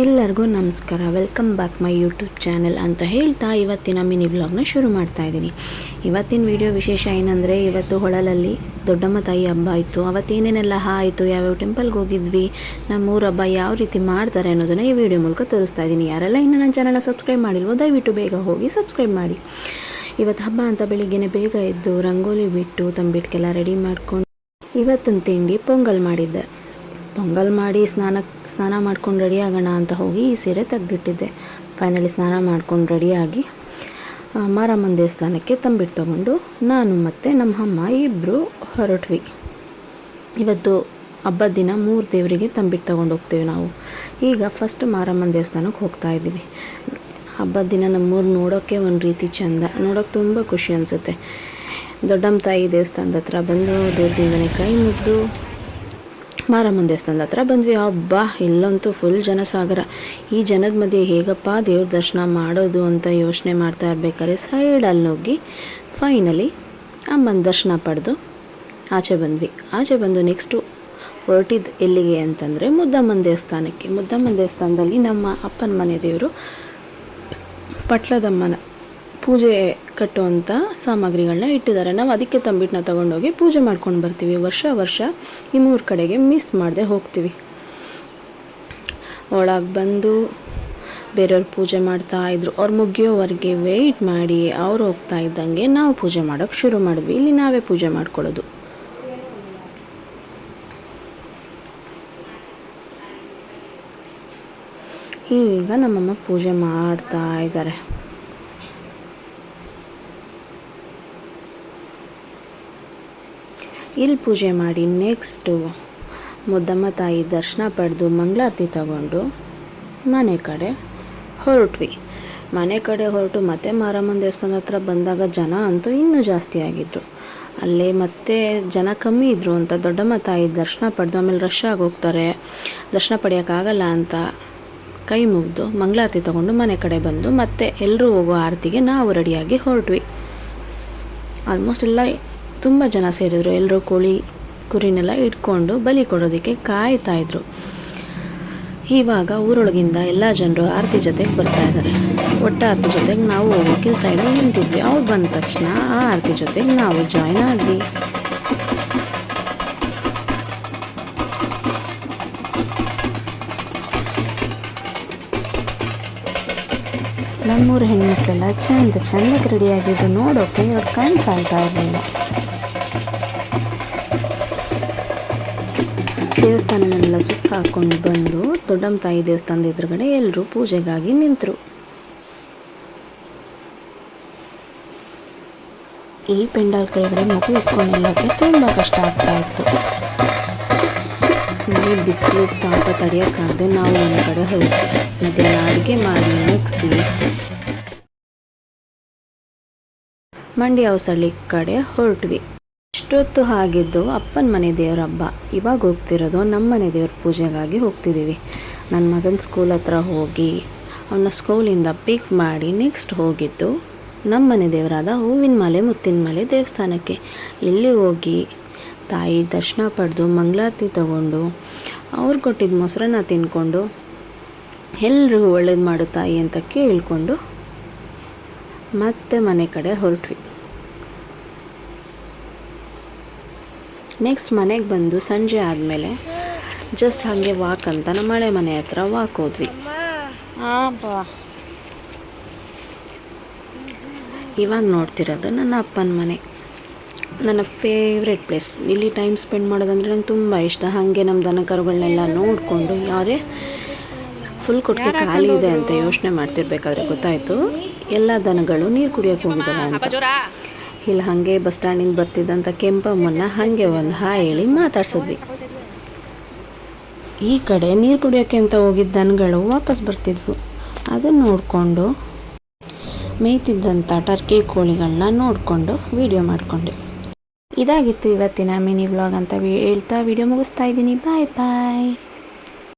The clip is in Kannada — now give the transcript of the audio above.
ಎಲ್ಲರಿಗೂ ನಮಸ್ಕಾರ. Welcome back my YouTube channel ಅಂತ ಹೇಳ್ತಾ ಇವತ್ತಿನ ಮಿನಿ ವ್ಲಾಗ್ನ ಶುರು ಮಾಡ್ತಾ ಇದ್ದೀನಿ. ಇವತ್ತಿನ ವಿಡಿಯೋ ವಿಶೇಷ ಏನಂದರೆ, ಇವತ್ತು ಹೊಳಲಲ್ಲಿ ದೊಡ್ಡಮ್ಮ ತಾಯಿ ಹಬ್ಬ ಆಯಿತು. ಅವತ್ತೇನೇನೆಲ್ಲ ಆಯಿತು, ಯಾವ್ಯಾವ ಟೆಂಪಲ್ಗೆ ಹೋಗಿದ್ವಿ, ನಮ್ಮೂರ ಹಬ್ಬ ಯಾವ ರೀತಿ ಮಾಡ್ತಾರೆ ಅನ್ನೋದನ್ನು ಈ ವಿಡಿಯೋ ಮೂಲಕ ತೋರಿಸ್ತಾ ಇದ್ದೀನಿ. ಯಾರೆಲ್ಲ ಇನ್ನೂ ನನ್ನ ಚಾನಲ್ನ ಸಬ್ಸ್ಕ್ರೈಬ್ ಮಾಡಿಲ್ವೋ, ದಯವಿಟ್ಟು ಬೇಗ ಹೋಗಿ ಸಬ್ಸ್ಕ್ರೈಬ್ ಮಾಡಿ. ಇವತ್ತು ಹಬ್ಬ ಅಂತ ಬೆಳಿಗ್ಗೆನೇ ಬೇಗ ಎದ್ದು, ರಂಗೋಲಿ ಬಿಟ್ಟು, ತಂಬಿಟ್ಕೆಲ್ಲ ರೆಡಿ ಮಾಡ್ಕೊಂಡು ಇವತ್ತಿನ ತಿಂಡಿ ಪೊಂಗಲ್ ಮಾಡಿದ್ದೆ. ಪೊಂಗಲ್ ಮಾಡಿ ಸ್ನಾನ ಸ್ನಾನ ಮಾಡ್ಕೊಂಡು ರೆಡಿ ಆಗೋಣ ಅಂತ ಹೋಗಿ ಈ ಸೀರೆ ತೆಗೆದಿಟ್ಟಿದ್ದೆ. ಫೈನಲಿ ಸ್ನಾನ ಮಾಡ್ಕೊಂಡು ರೆಡಿಯಾಗಿ ಮಾರಮ್ಮನ ದೇವಸ್ಥಾನಕ್ಕೆ ತಂಬಿಟ್ಟು ತಗೊಂಡು ನಾನು ಮತ್ತು ನಮ್ಮ ಅಮ್ಮ ಇಬ್ಬರು ಹೊರಟ್ವಿ. ಇವತ್ತು ಹಬ್ಬದ ದಿನ ಮೂರು ದೇವರಿಗೆ ತಂಬಿಟ್ಟು ತಗೊಂಡು ಹೋಗ್ತೀವಿ ನಾವು. ಈಗ ಫಸ್ಟ್ ಮಾರಮ್ಮನ ದೇವಸ್ಥಾನಕ್ಕೆ ಹೋಗ್ತಾ ಇದ್ದೀವಿ. ಹಬ್ಬದ ದಿನ ನಮ್ಮೂರು ನೋಡೋಕ್ಕೆ ಒಂದು ರೀತಿ ಚೆಂದ, ನೋಡೋಕೆ ತುಂಬ ಖುಷಿ ಅನಿಸುತ್ತೆ. ದೊಡ್ಡಮ್ಮ ತಾಯಿ ದೇವಸ್ಥಾನದ ಹತ್ರ ಬಂದು ದೇವ್ರ ಕೈ ಮುಗಿದು ಮಾರಮ್ಮನ ದೇವಸ್ಥಾನದ ಹತ್ರ ಬಂದ್ವಿ. ಹಬ್ಬ ಇಲ್ಲಂತೂ ಫುಲ್ ಜನಸಾಗರ. ಈ ಜನದ ಮಧ್ಯೆ ಹೇಗಪ್ಪ ದೇವ್ರ ದರ್ಶನ ಮಾಡೋದು ಅಂತ ಯೋಚನೆ ಮಾಡ್ತಾ ಇರ್ಬೇಕಾದ್ರೆ ಸೈಡಲ್ಲಿ ಹೋಗಿ ಫೈನಲಿ ಅಮ್ಮನ ದರ್ಶನ ಪಡೆದು ಆಚೆ ಬಂದ್ವಿ. ಆಚೆ ಬಂದು ನೆಕ್ಸ್ಟು ಹೊರಟಿದ್ದು ಎಲ್ಲಿಗೆ ಅಂತಂದರೆ ಮುದ್ದಮ್ಮನ ದೇವಸ್ಥಾನಕ್ಕೆ. ಮುದ್ದಮ್ಮನ ದೇವಸ್ಥಾನದಲ್ಲಿ ನಮ್ಮ ಅಪ್ಪನ ಮನೆ ದೇವರು ಪಟ್ಲದಮ್ಮನ ಪೂಜೆ ಕಟ್ಟುವಂಥ ಸಾಮಗ್ರಿಗಳನ್ನ ಇಟ್ಟಿದ್ದಾರೆ. ನಾವು ಅದಕ್ಕೆ ತಂಬಿಟ್ಟನ್ನ ತೊಗೊಂಡೋಗಿ ಪೂಜೆ ಮಾಡ್ಕೊಂಡು ಬರ್ತೀವಿ. ವರ್ಷ ವರ್ಷ ಈ ಮೂರು ಕಡೆಗೆ ಮಿಸ್ ಮಾಡದೆ ಹೋಗ್ತೀವಿ. ಒಳಗೆ ಬಂದು ಬೇರೆಯವ್ರು ಪೂಜೆ ಮಾಡ್ತಾ ಇದ್ರು. ಅವ್ರು ಮುಗಿಯೋವರೆಗೆ ವೆಯ್ಟ್ ಮಾಡಿ ಅವ್ರು ಹೋಗ್ತಾ ಇದ್ದಂಗೆ ನಾವು ಪೂಜೆ ಮಾಡೋಕ್ಕೆ ಶುರು ಮಾಡಿದ್ವಿ. ಇಲ್ಲಿ ನಾವೇ ಪೂಜೆ ಮಾಡ್ಕೊಳ್ಳೋದು. ಈಗ ನಮ್ಮಮ್ಮ ಪೂಜೆ ಮಾಡ್ತಾ ಇದ್ದಾರೆ ಇಲ್ಲಿ ಪೂಜೆ ಮಾಡಿ ನೆಕ್ಸ್ಟು ಮುದ್ದಮ್ಮ ತಾಯಿ ದರ್ಶನ ಪಡೆದು ಮಂಗಳಾರತಿ ತಗೊಂಡು ಮನೆ ಕಡೆ ಹೊರಟ್ವಿ. ಮನೆ ಕಡೆ ಹೊರಟು ಮತ್ತೆ ಮಾರಮ್ಮನ ದೇವಸ್ಥಾನ ಹತ್ರ ಬಂದಾಗ ಜನ ಅಂತೂ ಇನ್ನೂ ಜಾಸ್ತಿ ಆಗಿದ್ರು. ಅಲ್ಲೇ ಮತ್ತೆ ಜನ ಕಮ್ಮಿ ಇದ್ದರು ಅಂತ ದೊಡ್ಡಮ್ಮ ತಾಯಿ ದರ್ಶನ ಪಡೆದು ಆಮೇಲೆ ರಶ್ ಆಗೋಗ್ತಾರೆ ದರ್ಶನ ಪಡೆಯೋಕ್ಕಾಗಲ್ಲ ಅಂತ ಕೈ ಮುಗಿದು ಮಂಗಳಾರತಿ ತಗೊಂಡು ಮನೆ ಕಡೆ ಬಂದು ಮತ್ತೆ ಎಲ್ಲರೂ ಹೋಗೋ ಆರತಿಗೆ ನಾವು ರೆಡಿಯಾಗಿ ಹೊರಟ್ವಿ. ಆಲ್ಮೋಸ್ಟ್ ಎಲ್ಲ ತುಂಬ ಜನ ಸೇರಿದ್ರು. ಎಲ್ಲರೂ ಕೋಳಿ, ಕುರಿನೆಲ್ಲ ಇಟ್ಕೊಂಡು ಬಲಿ ಕೊಡೋದಕ್ಕೆ ಕಾಯ್ತಾ ಇದ್ರು. ಇವಾಗ ಊರೊಳಗಿಂದ ಎಲ್ಲ ಜನರು ಆರತಿ ಜೊತೆಗೆ ಬರ್ತಾ ಇದ್ದಾರೆ ಒಟ್ಟು ಆರತಿ ಜೊತೆಗೆ ನಾವು ಹೋಗೋಕ್ಕೆ ಸೈಡಲ್ಲಿ ನಿಂತಿದ್ವಿ. ಅವ್ರು ಬಂದ ತಕ್ಷಣ ಆ ಆರತಿ ಜೊತೆಗೆ ನಾವು ಜಾಯ್ನ್ ಆದ್ವಿ. ನಮ್ಮೂರ ಹೆಣ್ಮಕ್ಳೆಲ್ಲ ಚಂದ, ಚಂದಕ್ಕೆ ರೆಡಿಯಾಗಿದ್ದು ನೋಡೋಕೆ ಇವ್ರು ಕಣ್ಣು ಸಾಲ್ತಾ ಇರಲಿಲ್ಲ. ದೇವಸ್ಥಾನನೆಲ್ಲ ಸುತ್ತ ಹಾಕ್ಕೊಂಡು ಬಂದು ದೊಡ್ಡಮ್ಮ ತಾಯಿ ದೇವಸ್ಥಾನದ ಎದುರುಗಡೆ ಎಲ್ಲರೂ ಪೂಜೆಗಾಗಿ ನಿಂತರು. ಈ ಪೆಂಡಾಲ್ ಕೆಳಗಡೆ ಮಗು ನಿಲ್ಲೋಕ್ಕೆ ತುಂಬ ಕಷ್ಟ ಆಗ್ತಾ ಇತ್ತು. ಈ ಬಿಸಿಲು ತಾಪ ತಡೆಯೋಕ್ಕಾಗದೆ ನಾವು ಒಂದು ಕಡೆ ಹೋಗ್ತೀವಿ ಮಧ್ಯಾಹ್ನ ಅಡುಗೆ ಮಾಡಿ ಮುಗಿಸಿ ಮಂಡ್ಯ ಹೊಸಳ್ಳಿ ಕಡೆ ಹೊರಟ್ವಿ. ಇಷ್ಟೊತ್ತು ಆಗಿದ್ದು ಅಪ್ಪನ ಮನೆ ದೇವ್ರ ಹಬ್ಬ. ಇವಾಗ ಹೋಗ್ತಿರೋದು ನಮ್ಮ ಮನೆ ದೇವ್ರ ಪೂಜೆಗಾಗಿ ಹೋಗ್ತಿದ್ದೀವಿ ನನ್ನ ಮಗನ ಸ್ಕೂಲ್ ಹತ್ರ ಹೋಗಿ ಅವನ್ನ ಸ್ಕೂಲಿಂದ ಪಿಕ್ ಮಾಡಿ ನೆಕ್ಸ್ಟ್ ಹೋಗಿದ್ದು ನಮ್ಮ ಮನೆ ದೇವರಾದ ಹೂವಿನ ಮಲೆ, ಮುತ್ತಿನ ಮಲೆ ದೇವಸ್ಥಾನಕ್ಕೆ. ಇಲ್ಲಿ ಹೋಗಿ ತಾಯಿ ದರ್ಶನ ಪಡೆದು ಮಂಗಳಾರತಿ ತಗೊಂಡು ಅವ್ರು ಕೊಟ್ಟಿದ್ದ ಮೊಸರನ್ನ ತಿನ್ಕೊಂಡು ಎಲ್ರಿಗೂ ಒಳ್ಳೇದು ಮಾಡು ತಾಯಿ ಅಂತ ಕೇಳಿಕೊಂಡು ಮತ್ತೆ ಮನೆ ಕಡೆ ಹೊರಟ್ವಿ. ನೆಕ್ಸ್ಟ್ ಮನೆಗೆ ಬಂದು ಸಂಜೆ ಆದಮೇಲೆ ಜಸ್ಟ್ ಹಾಗೆ ವಾಕ್ ಅಂತ ನಮ್ಮ ಮಳೆ ಮನೆ ಹತ್ರ ವಾಕ್ ಹೋದ್ವಿ. ಇವಾಗ ನೋಡ್ತಿರೋದು ನನ್ನ ಅಪ್ಪನ ಮನೆ. ನನ್ನ ಫೇವ್ರೆಟ್ ಪ್ಲೇಸ್ ಇಲ್ಲಿ ಟೈಮ್ ಸ್ಪೆಂಡ್ ಮಾಡೋದಂದ್ರೆ ನಂಗೆ ತುಂಬ ಇಷ್ಟ. ಹಾಗೆ ನಮ್ಮ ದನ ಕರುಗಳನ್ನೆಲ್ಲ ನೋಡಿಕೊಂಡು ಯಾರೇ ಫುಲ್ ಕೊಟ್ಟಿಗೆ ಖಾಲಿ ಇದೆ ಅಂತ ಯೋಚನೆ ಮಾಡ್ತಿರ್ಬೇಕಾದ್ರೆ ಗೊತ್ತಾಯ್ತು. ಎಲ್ಲ ದನಗಳು ನೀರು ಕುಡಿಯೋಕೆ ಹೋಗಿದ್ದಾವೆ ಅಂತ. ಇಲ್ಲಿ ಹಾಗೆ ಬಸ್ ಸ್ಟ್ಯಾಂಡಿಂದ ಬರ್ತಿದ್ದಂಥ ಕೆಂಪಮ್ಮನ್ನ ಹಾಗೆ ಒಂದು ಹಾಯ್ ಹೇಳಿ ಮಾತಾಡ್ಸಿದ್ವಿ. ಈ ಕಡೆ ನೀರು ಕುಡಿಯೋಕ್ಕೆ ಅಂತ ಹೋಗಿದ್ದ ದನಗಳು ವಾಪಸ್ ಬರ್ತಿದ್ವು. ಅದನ್ನು ನೋಡಿಕೊಂಡು ಮೇಯ್ತಿದ್ದಂಥ ಟರ್ಕಿ ಕೋಳಿಗಳನ್ನ ನೋಡಿಕೊಂಡು ವಿಡಿಯೋ ಮಾಡಿಕೊಂಡೆ. ಇದಾಗಿತ್ತು ಇವತ್ತಿನ ಮಿನಿ ವ್ಲಾಗ್ ಅಂತ ಹೇಳ್ತಾ ವಿಡಿಯೋ ಮುಗಿಸ್ತಾ ಇದ್ದೀನಿ. ಬಾಯ್ ಬಾಯ್